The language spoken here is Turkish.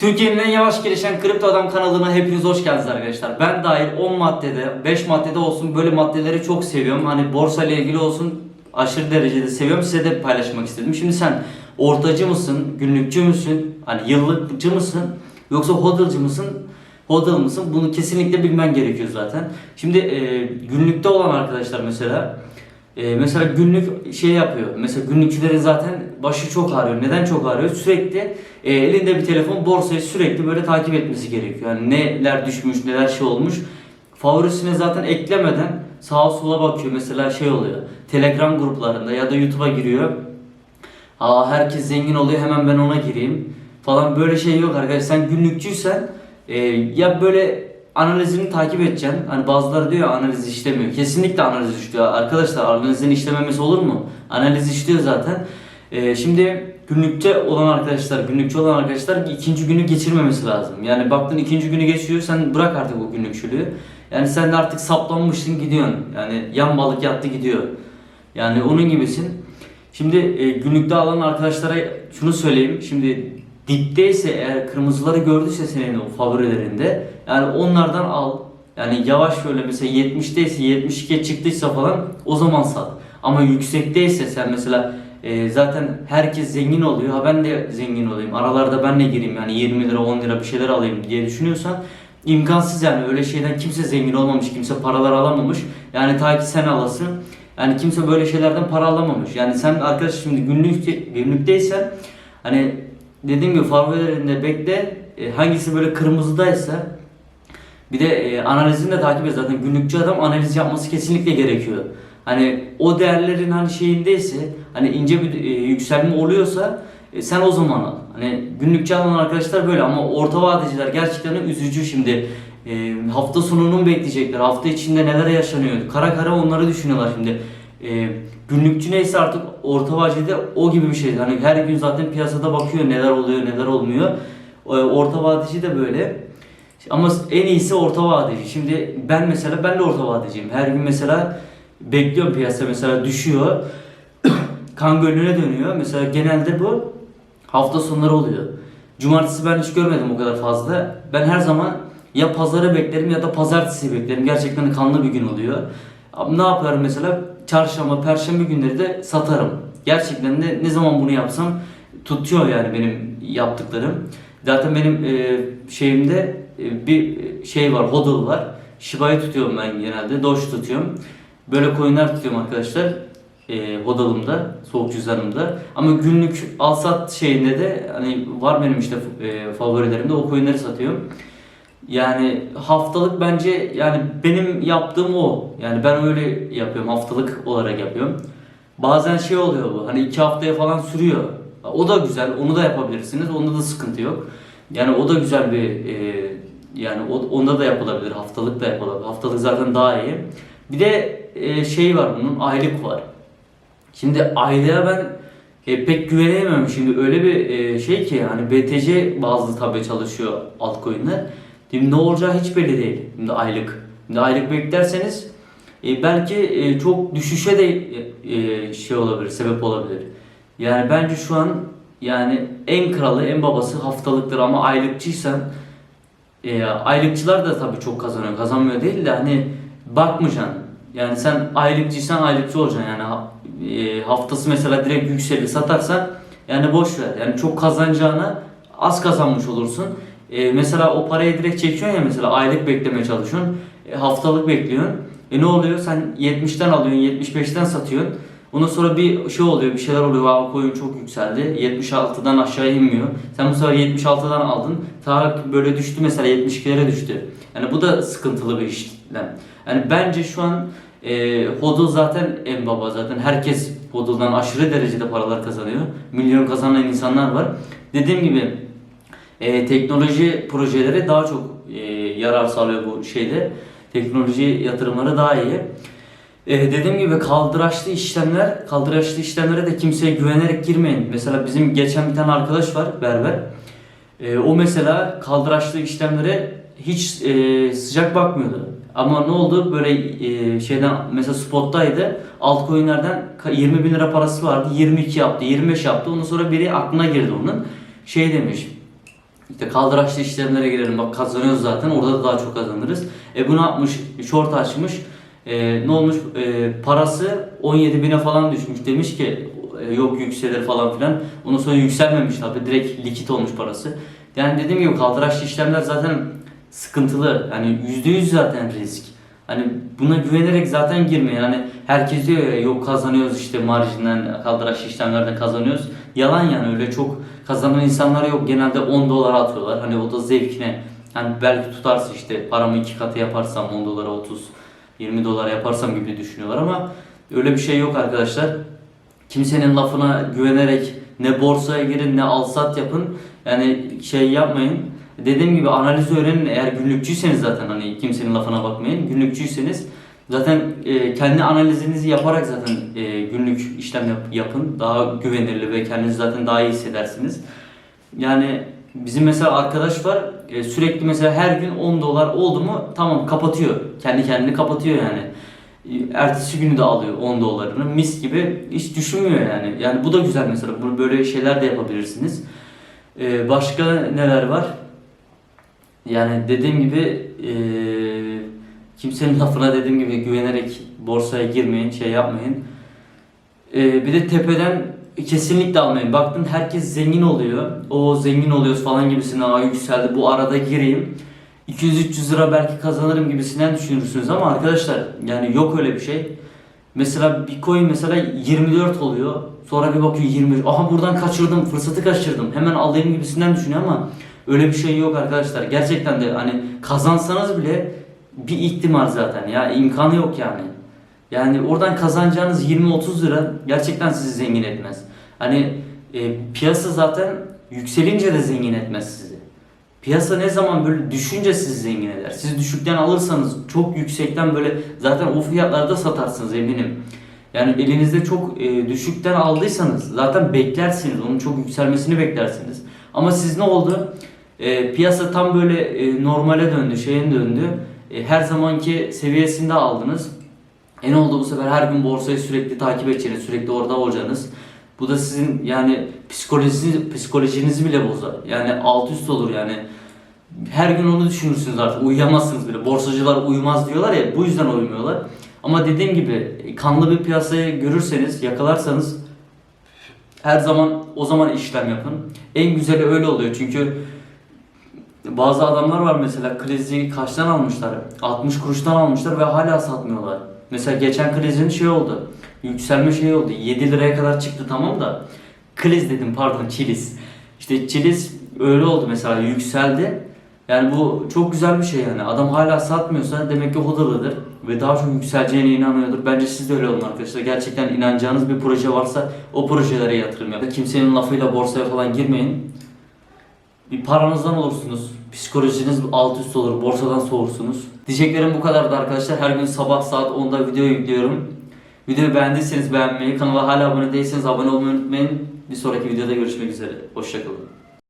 Türkiye'nin en yavaş gelişen Kripto Adam kanalına hepiniz hoş geldiniz arkadaşlar. Ben dahil 10 maddede, 5 maddede olsun böyle maddeleri çok seviyorum. Hani borsa ile ilgili olsun aşırı derecede seviyorum. Size de paylaşmak istedim. Şimdi sen ortacı mısın, günlükçü müsün, hani yıllıkçı mısın yoksa hodlcı mısın? Hodl mısın? Bunu kesinlikle bilmen gerekiyor zaten. Şimdi e, günlükte olan arkadaşlar mesela ee, mesela günlük şey yapıyor. Mesela günlükçülerin zaten başı çok ağrıyor. Neden çok ağrıyor? Sürekli e, elinde bir telefon borsayı sürekli böyle takip etmesi gerekiyor. Yani neler düşmüş, neler şey olmuş. Favorisine zaten eklemeden sağa sola bakıyor. Mesela şey oluyor. Telegram gruplarında ya da YouTube'a giriyor. Aa herkes zengin oluyor hemen ben ona gireyim falan böyle şey yok arkadaşlar. Sen günlükçüysen e, ya böyle analizini takip edeceksin. Hani bazıları diyor ya, analiz işlemiyor. Kesinlikle analiz işliyor. Arkadaşlar analizin işlememesi olur mu? Analiz işliyor zaten. E, şimdi günlükçe olan arkadaşlar, günlükçü olan arkadaşlar ikinci günü geçirmemesi lazım. Yani baktın ikinci günü geçiyor sen bırak artık o günlükçülüğü. Yani sen de artık saplanmışsın gidiyorsun. Yani yan balık yattı gidiyor. Yani onun gibisin. Şimdi e, günlükte alan arkadaşlara şunu söyleyeyim. Şimdi dipteyse eğer kırmızıları gördüyse senin o favorilerinde yani onlardan al. Yani yavaş böyle mesela 70'teyse 72'ye çıktıysa falan o zaman sat. Ama yüksekteyse sen mesela e, zaten herkes zengin oluyor. Ha ben de zengin olayım. Aralarda ben de gireyim yani 20 lira 10 lira bir şeyler alayım diye düşünüyorsan imkansız yani öyle şeyden kimse zengin olmamış, kimse paralar alamamış. Yani ta ki sen alasın. Yani kimse böyle şeylerden para alamamış. Yani sen arkadaş şimdi günlük günlükteysen hani dediğim gibi favorilerinde bekle. E, hangisi böyle kırmızıdaysa bir de e, analizini de takip et. Zaten günlükçü adam analiz yapması kesinlikle gerekiyor. Hani o değerlerin hani şeyindeyse hani ince bir e, yükselme oluyorsa e, sen o zaman al. Hani günlükçü alan arkadaşlar böyle ama orta vadeciler gerçekten üzücü şimdi. E, hafta sonunu bekleyecekler? Hafta içinde neler yaşanıyor? Kara kara onları düşünüyorlar şimdi. E, günlükçü neyse artık orta vadede o gibi bir şey. Hani her gün zaten piyasada bakıyor neler oluyor neler olmuyor. E, orta vadeci de böyle. Ama en iyisi orta vadeci. Şimdi ben mesela ben de orta vadeciyim. Her gün mesela bekliyorum piyasa mesela düşüyor. kan gölüne dönüyor. Mesela genelde bu hafta sonları oluyor. Cumartesi ben hiç görmedim o kadar fazla. Ben her zaman ya pazarı beklerim ya da pazartesi beklerim. Gerçekten kanlı bir gün oluyor. Ne yaparım mesela? Çarşamba, perşembe günleri de satarım. Gerçekten de ne zaman bunu yapsam tutuyor yani benim yaptıklarım. Zaten benim e, şeyimde e, bir şey var, hodl var. Shiba'yı tutuyorum ben genelde, Doge tutuyorum. Böyle coinler tutuyorum arkadaşlar. E, hodalımda, soğuk cüzdanımda. Ama günlük al sat şeyinde de hani var benim işte e, favorilerimde o coinleri satıyorum. Yani haftalık bence yani benim yaptığım o. Yani ben öyle yapıyorum haftalık olarak yapıyorum. Bazen şey oluyor bu hani iki haftaya falan sürüyor. O da güzel onu da yapabilirsiniz onda da sıkıntı yok. Yani o da güzel bir e, yani onda da yapılabilir haftalık da yapılabilir. Haftalık zaten daha iyi. Bir de e, şey var bunun aylık var. Şimdi aylığa ben e, pek güvenemiyorum şimdi öyle bir e, şey ki hani BTC bazı tabi çalışıyor altcoin'ler. Şimdi ne olacağı hiç belli değil. Şimdi aylık. Şimdi aylık beklerseniz e, belki e, çok düşüşe de e, şey olabilir, sebep olabilir. Yani bence şu an yani en kralı, en babası haftalıktır ama aylıkçıysan e, aylıkçılar da tabii çok kazanıyor. Kazanmıyor değil de hani bakmayacaksın. Yani sen aylıkçıysan aylıkçı olacaksın yani e, haftası mesela direkt yükselir satarsan yani boş ver. Yani çok kazanacağına az kazanmış olursun. E, mesela o parayı direkt çekiyorsun ya mesela aylık beklemeye çalışıyorsun. E, haftalık bekliyorsun. E ne oluyor? Sen 70'ten alıyorsun, 75'ten satıyorsun. Ondan sonra bir şey oluyor, bir şeyler oluyor. Wow, coin çok yükseldi. 76'dan aşağı inmiyor. Sen bu sefer 76'dan aldın. Ta böyle düştü mesela 72'lere düştü. Yani bu da sıkıntılı bir işlem. Yani bence şu an e, hodl zaten en baba zaten. Herkes hodl'dan aşırı derecede paralar kazanıyor. Milyon kazanan insanlar var. Dediğim gibi e, teknoloji projeleri daha çok e, yarar sağlıyor bu şeyde. Teknoloji yatırımları daha iyi. E, dediğim gibi kaldıraçlı işlemler, kaldıraçlı işlemlere de kimseye güvenerek girmeyin. Mesela bizim geçen bir tane arkadaş var berber. E, o mesela kaldıraçlı işlemlere hiç e, sıcak bakmıyordu. Ama ne oldu böyle e, şeyden mesela spottaydı altcoin'lerden 20 bin lira parası vardı 22 yaptı 25 yaptı ondan sonra biri aklına girdi onun şey demiş İşte kaldıraçlı işlemlere girelim bak kazanıyoruz zaten orada da daha çok kazanırız. E bu ne yapmış? Short açmış. E, ne olmuş? E, parası 17 bine falan düşmüş. Demiş ki e, yok yükselir falan filan. Ondan sonra yükselmemiş tabi. Direkt likit olmuş parası. Yani dediğim gibi kaldıraçlı işlemler zaten sıkıntılı. Yani %100 zaten risk. Hani buna güvenerek zaten girmeyin. Hani herkes diyor ya yok kazanıyoruz işte marjinden kaldıraçlı işlemlerden kazanıyoruz. Yalan yani öyle çok kazanan insanlar yok. Genelde 10 dolar atıyorlar. Hani o da zevkine. Hani belki tutarsa işte paramı iki katı yaparsam 10 dolara 30 20 dolara yaparsam gibi düşünüyorlar ama öyle bir şey yok arkadaşlar. Kimsenin lafına güvenerek ne borsaya girin ne al sat yapın. Yani şey yapmayın. Dediğim gibi analiz öğrenin. Eğer günlükçüyseniz zaten hani kimsenin lafına bakmayın. Günlükçüyseniz zaten e, kendi analizinizi yaparak zaten e, günlük işlem yap- yapın. Daha güvenilir ve kendinizi zaten daha iyi hissedersiniz. Yani bizim mesela arkadaş var e, sürekli mesela her gün 10 dolar oldu mu tamam kapatıyor. Kendi kendini kapatıyor yani. E, Ertesi günü de alıyor 10 dolarını mis gibi hiç düşünmüyor yani. Yani bu da güzel mesela. Bunu böyle şeyler de yapabilirsiniz. E, başka neler var? Yani dediğim gibi e, kimsenin lafına dediğim gibi güvenerek borsaya girmeyin, şey yapmayın. E, bir de tepeden kesinlikle almayın. Baktın herkes zengin oluyor. O zengin oluyoruz falan gibisinden aa yükseldi bu arada gireyim. 200-300 lira belki kazanırım gibisinden düşünürsünüz ama arkadaşlar yani yok öyle bir şey. Mesela Bitcoin mesela 24 oluyor. Sonra bir bakıyor 23. Aha buradan kaçırdım, fırsatı kaçırdım. Hemen alayım gibisinden düşünüyor ama öyle bir şey yok arkadaşlar. Gerçekten de hani kazansanız bile bir ihtimal zaten ya imkanı yok yani. Yani oradan kazanacağınız 20-30 lira gerçekten sizi zengin etmez. Hani e, piyasa zaten yükselince de zengin etmez sizi. Piyasa ne zaman böyle düşünce sizi zengin eder. Siz düşükten alırsanız çok yüksekten böyle zaten o fiyatlarda satarsınız eminim. Yani elinizde çok e, düşükten aldıysanız zaten beklersiniz. Onun çok yükselmesini beklersiniz. Ama siz ne oldu? E, piyasa tam böyle e, normale döndü, şeyin döndü. E, her zamanki seviyesinde aldınız. E ne oldu bu sefer her gün borsayı sürekli takip edeceğiniz, sürekli orada olacaksınız. Bu da sizin yani psikolojinizi, psikolojinizi bile bozar. Yani alt üst olur yani. Her gün onu düşünürsünüz artık. Uyuyamazsınız bile. Borsacılar uyumaz diyorlar ya. Bu yüzden uyumuyorlar. Ama dediğim gibi kanlı bir piyasayı görürseniz, yakalarsanız her zaman o zaman işlem yapın. En güzeli öyle oluyor çünkü bazı adamlar var mesela krizi kaçtan almışlar? 60 kuruştan almışlar ve hala satmıyorlar. Mesela geçen krizin şey oldu. Yükselme şey oldu. 7 liraya kadar çıktı tamam da. Kriz dedim pardon çiliz. İşte çiliz öyle oldu mesela yükseldi. Yani bu çok güzel bir şey yani. Adam hala satmıyorsa demek ki hodırlıdır ve daha çok yükseleceğine inanıyordur. Bence siz de öyle olun arkadaşlar. Gerçekten inanacağınız bir proje varsa o projelere yatırım yapın. Kimsenin lafıyla borsaya falan girmeyin. Bir paranızdan olursunuz. Psikolojiniz alt üst olur. Borsadan soğursunuz. Diyeceklerim bu kadardı arkadaşlar. Her gün sabah saat 10'da video yüklüyorum. Videoyu beğendiyseniz beğenmeyi, kanala hala abone değilseniz abone olmayı unutmayın. Bir sonraki videoda görüşmek üzere. Hoşçakalın.